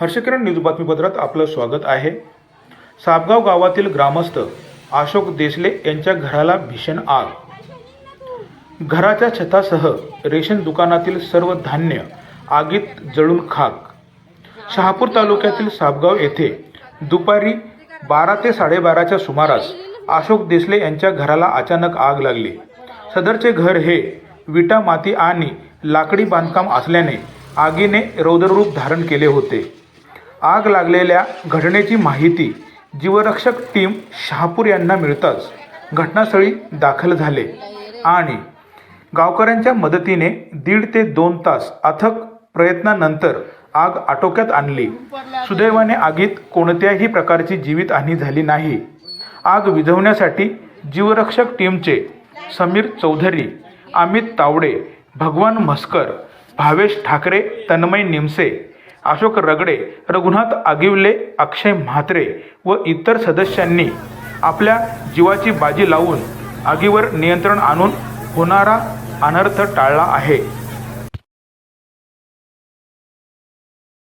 हर्षकिरण news बातमीपत्रात आपलं स्वागत आहे. सापगाव गावातील ग्रामस्थ अशोक देसले यांच्या घराला भीषण आग. घराच्या छतासह रेशन दुकानातील सर्व धान्य आगीत जळून खाक. शहापूर तालुक्यातील सापगाव येथे दुपारी बारा ते साडेबाराच्या सुमारास अशोक देसले यांच्या घराला अचानक आग लागली. सदरचे घर हे विटा माती आणि लाकडी बांधकाम असल्याने आगीने रौद्ररूप धारण केले होते. आग लागलेल्या घटनेची माहिती जीवरक्षक टीम शहापूर यांना मिळताच घटनास्थळी दाखल झाले आणि गावकऱ्यांच्या मदतीने दीड ते दोन तास अथक प्रयत्नानंतर आग आटोक्यात आणली. सुदैवाने आगीत कोणत्याही प्रकारची जीवितहानी झाली नाही. आग विझवण्यासाठी जीवरक्षक टीमचे समीर चौधरी अमित तावडे भगवान म्हस्कर भावेश ठाकरे तन्मय निमसे अशोक रगडे रघुनाथ आगिवले अक्षय म्हात्रे व इतर सदस्यांनी आपल्या जीवाची बाजी लावून आगीवर नियंत्रण आणून होणारा अनर्थ टाळला आहे.